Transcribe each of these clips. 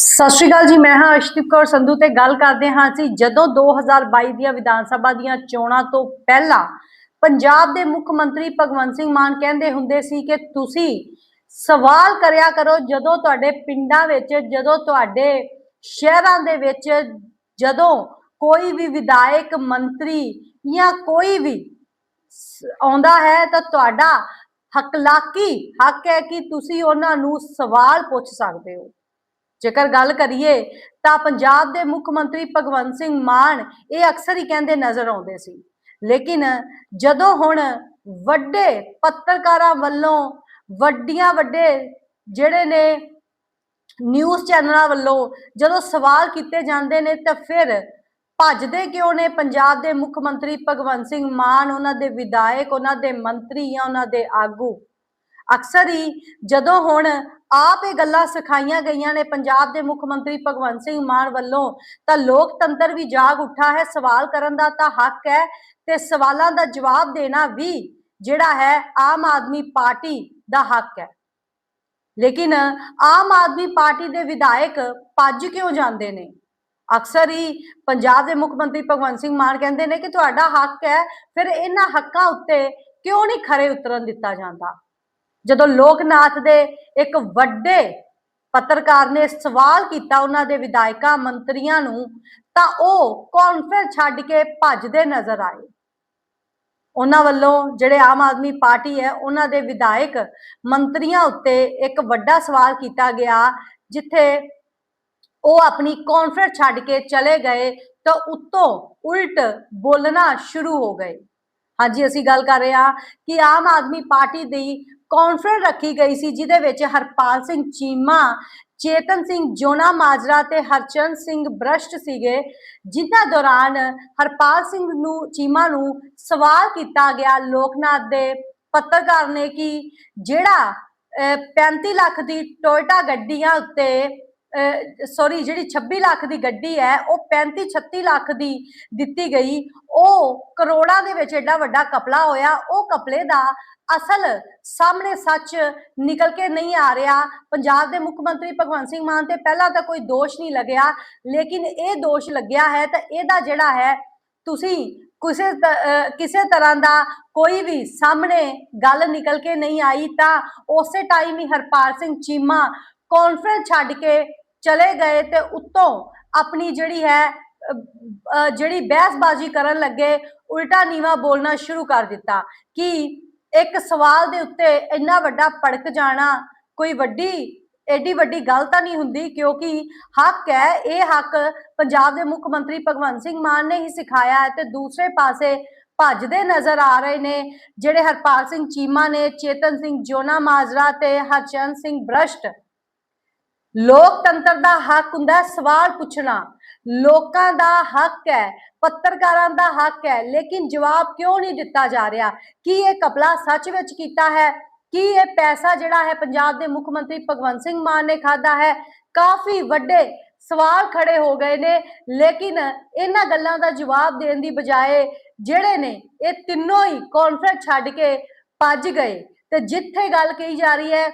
ਸਤਿ ਸ਼੍ਰੀ ਅਕਾਲ ਜੀ, ਮੈਂ ਹਾਂ ਅਰਸ਼ਦੀਪ ਕੌਰ ਸੰਧੂ ਤੇ ਗੱਲ ਕਰਦੇ ਹਾਂ ਅਸੀਂ ਜਦੋਂ 2022 ਦੀਆਂ ਵਿਧਾਨ ਸਭਾ ਦੀਆਂ ਚੋਣਾਂ ਤੋਂ ਪਹਿਲਾਂ ਪੰਜਾਬ ਦੇ ਮੁੱਖ ਮੰਤਰੀ ਭਗਵੰਤ ਸਿੰਘ ਮਾਨ ਕਹਿੰਦੇ ਹੁੰਦੇ ਸੀ ਕਿ ਤੁਸੀਂ ਸਵਾਲ ਕਰਿਆ ਕਰੋ ਜਦੋਂ ਤੁਹਾਡੇ ਪਿੰਡਾਂ ਵਿੱਚ, ਜਦੋਂ ਤੁਹਾਡੇ ਸ਼ਹਿਰਾਂ ਦੇ ਵਿੱਚ ਜਦੋਂ ਕੋਈ ਵੀ ਵਿਧਾਇਕ, ਮੰਤਰੀ ਜਾਂ ਕੋਈ ਵੀ ਆਉਂਦਾ ਹੈ ਤਾਂ ਤੁਹਾਡਾ ਹਕਲਾਕੀ ਹੱਕ ਹੈ ਕਿ ਤੁਸੀਂ ਉਹਨਾਂ ਨੂੰ ਸਵਾਲ ਪੁੱਛ ਸਕਦੇ ਹੋ। ਜੇਕਰ ਗੱਲ ਕਰੀਏ ਤਾਂ ਪੰਜਾਬ ਦੇ ਮੁੱਖ ਮੰਤਰੀ ਭਗਵੰਤ ਸਿੰਘ ਮਾਨ ਇਹ ਅਕਸਰ ਹੀ ਕਹਿੰਦੇ ਨਜ਼ਰ ਆਉਂਦੇ ਸੀ। ਲੇਕਿਨ ਜਦੋਂ ਹੁਣ ਵੱਡੇ ਪੱਤਰਕਾਰਾਂ ਵੱਲੋਂ ਵੱਡੀਆਂ ਵੱਡੇ ਜਿਹੜੇ ਨੇ ਨਿਊਜ਼ ਚੈਨਲਾਂ ਵੱਲੋਂ ਜਦੋਂ ਸਵਾਲ ਕੀਤੇ ਜਾਂਦੇ ਨੇ ਤਾਂ ਫਿਰ ਭੱਜਦੇ ਕਿਉਂ ਨੇ ਪੰਜਾਬ ਦੇ ਮੁੱਖ ਮੰਤਰੀ ਭਗਵੰਤ ਸਿੰਘ ਮਾਨ, ਉਹਨਾਂ ਦੇ ਵਿਧਾਇਕ, ਉਹਨਾਂ ਦੇ ਮੰਤਰੀ ਜਾਂ ਉਹਨਾਂ ਦੇ ਆਗੂ? ਅਕਸਰ ਹੀ ਜਦੋਂ ਹੁਣ ਆਪ ਇਹ ਗੱਲਾਂ ਸਿਖਾਈਆਂ ਗਈਆਂ ਨੇ ਪੰਜਾਬ ਦੇ ਮੁੱਖ ਮੰਤਰੀ ਭਗਵੰਤ ਸਿੰਘ ਮਾਨ ਵੱਲੋਂ, ਤਾਂ ਲੋਕਤੰਤਰ ਵੀ ਜਾਗ ਉੱਠਾ ਹੈ, ਸਵਾਲ ਕਰਨ ਦਾ ਤਾਂ ਹੱਕ ਹੈ ਤੇ ਸਵਾਲਾਂ ਦਾ ਜਵਾਬ ਦੇਣਾ ਵੀ ਜਿਹੜਾ ਹੈ ਆਮ ਆਦਮੀ ਪਾਰਟੀ ਦਾ ਹੱਕ ਹੈ। ਲੇਕਿਨ ਆਮ ਆਦਮੀ ਪਾਰਟੀ ਦੇ ਵਿਧਾਇਕ ਭੱਜ ਕਿਉਂ ਜਾਂਦੇ ਨੇ? ਅਕਸਰ ਹੀ ਪੰਜਾਬ ਦੇ ਮੁੱਖ ਮੰਤਰੀ ਭਗਵੰਤ ਸਿੰਘ ਮਾਨ ਕਹਿੰਦੇ ਨੇ ਕਿ ਤੁਹਾਡਾ ਹੱਕ ਹੈ, ਫਿਰ ਇਹਨਾਂ ਹੱਕਾਂ ਉੱਤੇ ਕਿਉਂ ਨਹੀਂ ਖਰੇ ਉਤਰਨ ਦਿੱਤਾ ਜਾਂਦਾ? ਜਦੋਂ ਲੋਕ ਨਾਥ ਦੇ ਇੱਕ ਵੱਡੇ ਪੱਤਰਕਾਰ ਨੇ ਸਵਾਲ ਕੀਤਾ ਉਹਨਾਂ ਦੇ ਵਿਧਾਇਕਾਂ ਮੰਤਰੀਆਂ ਨੂੰ, ਤਾਂ ਉਹ ਕਾਨਫਰੰਸ ਛੱਡ ਕੇ ਭੱਜਦੇ ਨਜ਼ਰ ਆਏ। ਉਹਨਾਂ ਵੱਲੋਂ ਜਿਹੜੇ ਆਮ ਆਦਮੀ ਪਾਰਟੀ ਹੈ, ਉਹਨਾਂ ਦੇ ਵਿਧਾਇਕ ਮੰਤਰੀਆਂ ਉੱਤੇ ਇੱਕ ਵੱਡਾ ਸਵਾਲ ਕੀਤਾ ਗਿਆ, ਜਿੱਥੇ ਉਹ ਆਪਣੀ ਕਾਨਫਰੰਸ ਛੱਡ ਕੇ ਚਲੇ ਗਏ, ਤਾਂ ਉੱਤੋਂ ਉਲਟ ਬੋਲਣਾ ਸ਼ੁਰੂ ਹੋ ਗਏ। ਹਾਂਜੀ, ਅਸੀਂ ਗੱਲ ਕਰ ਰਹੇ ਹਾਂ ਕਿ ਆਮ ਆਦਮੀ ਪਾਰਟੀ ਦੀ ਕਾਨਫਰੰਸ ਰੱਖੀ ਗਈ ਸੀ ਜਿਹਦੇ ਵਿੱਚ ਹਰਪਾਲ ਸਿੰਘ ਚੀਮਾ ਚੇਤਨ ਸਿੰਘ ਜੋਨਾ ਮਾਜਰਾ ਤੇ ਹਰਚੰਦ ਸਿੰਘ ਬ੍ਰਸ਼ਟ ਸੀਗੇ ਜਿਨ੍ਹਾਂ ਦੌਰਾਨ ਹਰਪਾਲ ਸਿੰਘ ਨੂੰ ਚੀਮਾ ਨੂੰ ਸਵਾਲ ਕੀਤਾ ਗਿਆ ਲੋਕਨਾਥ ਦੇ ਪੱਤਰਕਾਰ ਨੇ ਕਿ ਜਿਹੜਾ ਅਹ, 35 ਲੱਖ ਦੀ ਟੋਇਟਾ ਗੱਡੀਆਂ ਉੱਤੇ ਸੌਰੀ ਜਿਹੜੀ 26 ਲੱਖ ਦੀ ਗੱਡੀ ਹੈ ਉਹ 35 36 ਲੱਖ ਦੀ ਦਿੱਤੀ ਗਈ ਉਹ ਕਰੋੜਾਂ ਦੇ ਵਿੱਚ ਐਡਾ ਵੱਡਾ ਕਪਲਾ ਹੋਇਆ ਉਹ ਕਪਲੇ ਦਾ ਅਸਲ ਸਾਹਮਣੇ ਸੱਚ ਨਿਕਲ ਕੇ ਨਹੀਂ ਆ ਰਿਹਾ। ਪੰਜਾਬ ਦੇ ਮੁੱਖ ਮੰਤਰੀ ਭਗਵੰਤ ਸਿੰਘ ਮਾਨ ਤੇ ਪਹਿਲਾਂ ਤਾਂ ਕੋਈ ਦੋਸ਼ ਨਹੀਂ ਲੱਗਿਆ, ਲੇਕਿਨ ਇਹ ਦੋਸ਼ ਲੱਗਿਆ ਹੈ ਤਾਂ ਇਹਦਾ ਜਿਹੜਾ ਹੈ, ਤੁਸੀਂ ਕਿਸੇ ਕਿਸੇ ਤਰ੍ਹਾਂ ਦਾ ਕੋਈ ਵੀ ਸਾਹਮਣੇ ਗੱਲ ਨਿਕਲ ਕੇ ਨਹੀਂ ਆਈ ਤਾਂ ਉਸੇ ਟਾਈਮ ਹੀ ਹਰਪਾਲ ਸਿੰਘ ਚੀਮਾ ਕਾਨਫਰੰਸ ਛੱਡ ਕੇ ਚਲੇ ਗਏ ਤੇ ਉੱਤੋਂ ਆਪਣੀ ਜਿਹੜੀ ਹੈ ਜਿਹੜੀ ਬਹਿਸਬਾਜ਼ੀ ਕਰਨ ਲੱਗੇ, ਉਲਟਾ ਨੀਵਾ ਬੋਲਣਾ ਸ਼ੁਰੂ ਕਰ ਦਿੱਤਾ। ਕਿ ਇੱਕ ਸਵਾਲ ਦੇ ਉੱਤੇ ਇੰਨਾ ਵੱਡਾ ਭੜਕ ਜਾਣਾ ਕੋਈ ਵੱਡੀ ਐਡੀ ਵੱਡੀ ਗੱਲ ਤਾਂ ਨਹੀਂ ਹੁੰਦੀ, ਕਿਉਂਕਿ ਹੱਕ ਹੈ, ਇਹ ਹੱਕ ਪੰਜਾਬ ਦੇ ਮੁੱਖ ਮੰਤਰੀ ਭਗਵੰਤ ਸਿੰਘ ਮਾਨ ਨੇ ਹੀ ਸਿਖਾਇਆ ਹੈ ਤੇ ਦੂਸਰੇ ਪਾਸੇ ਭੱਜਦੇ ਨਜ਼ਰ ਆ ਰਹੇ ਨੇ, ਜਿਹੜੇ ਹਰਪਾਲ ਸਿੰਘ ਚੀਮਾ ਨੇ, ਚੇਤਨ ਸਿੰਘ ਜੋਨਾ ਮਾਜਰਾ ਤੇ ਹਰਚੰਦ ਸਿੰਘ ਬ੍ਰਸ਼ਟ ਲੋਕਤੰਤਰ ਦਾ ਹੱਕ ਹੁੰਦਾ ਸਵਾਲ ਪੁੱਛਣਾ। ਲੋਕਾਂ ਦਾ ਹੱਕ ਹੈ, ਪੱਤਰਕਾਰਾਂ ਦਾ ਹੱਕ ਹੈ, ਲੇਕਿਨ ਜਵਾਬ ਕਿਉਂ ਨਹੀਂ ਦਿੱਤਾ ਜਾ ਰਿਹਾ? ਕੀ ਇਹ ਕਪਲਾ ਸੱਚ ਵਿੱਚ ਕੀਤਾ ਹੈ? ਕੀ ਇਹ ਪੈਸਾ ਜਿਹੜਾ ਹੈ ਪੰਜਾਬ ਦੇ ਮੁੱਖ ਮੰਤਰੀ ਭਗਵੰਤ ਸਿੰਘ ਮਾਨ ਨੇ ਖਾਦਾ ਹੈ? ਕਾਫੀ ਵੱਡੇ ਸਵਾਲ ਖੜੇ ਹੋ ਗਏ ਨੇ, ਲੇਕਿਨ ਇਹਨਾਂ ਗੱਲਾਂ ਦਾ ਜਵਾਬ ਦੇਣ ਦੀ ਬਜਾਏ ਜਿਹੜੇ ਨੇ, ਇਹ ਤਿੰਨੋਂ ਹੀ ਕਾਨਫਰੰਸ ਛੱਡ ਕੇ ਭੱਜ ਗਏ। ਤੇ ਜਿੱਥੇ ਗੱਲ ਕਹੀ ਜਾ ਰਹੀ ਹੈ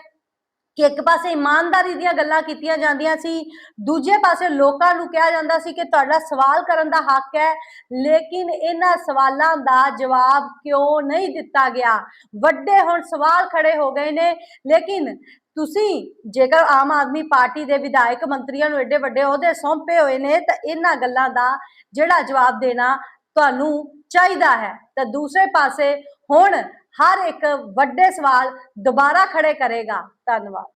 ਕਿ ਇੱਕ ਪਾਸੇ ਇਮਾਨਦਾਰੀ ਦੀਆਂ ਗੱਲਾਂ ਕੀਤੀਆਂ ਜਾਂਦੀਆਂ ਸੀ, ਦੂਜੇ ਪਾਸੇ ਲੋਕਾਂ ਨੂੰ ਕਿਹਾ ਜਾਂਦਾ ਸੀ ਕਿ ਤੁਹਾਡਾ ਸਵਾਲ ਕਰਨ ਦਾ ਹੱਕ ਹੈ, ਲੇਕਿਨ ਇਹਨਾਂ ਸਵਾਲਾਂ ਦਾ ਜਵਾਬ ਕਿਉਂ ਨਹੀਂ ਦਿੱਤਾ ਗਿਆ? ਵੱਡੇ ਹੁਣ ਸਵਾਲ ਖੜੇ ਹੋ ਗਏ ਨੇ, ਲੇਕਿਨ ਤੁਸੀਂ ਜੇਕਰ ਆਮ ਆਦਮੀ ਪਾਰਟੀ ਦੇ ਵਿਧਾਇਕ ਮੰਤਰੀਆਂ ਨੂੰ ਐਡੇ ਵੱਡੇ ਅਹੁਦੇ ਸੌਂਪੇ ਹੋਏ ਨੇ, ਤਾਂ ਇਹਨਾਂ ਗੱਲਾਂ ਦਾ ਜਿਹੜਾ ਜਵਾਬ ਦੇਣਾ ਤੁਹਾਨੂੰ ਚਾਹੀਦਾ ਹੈ। ਤਾਂ ਦੂਸਰੇ ਪਾਸੇ ਹੁਣ ਹਰ ਇੱਕ ਵੱਡੇ ਸਵਾਲ ਦੁਬਾਰਾ ਖੜੇ ਕਰੇਗਾ। ਧੰਨਵਾਦ।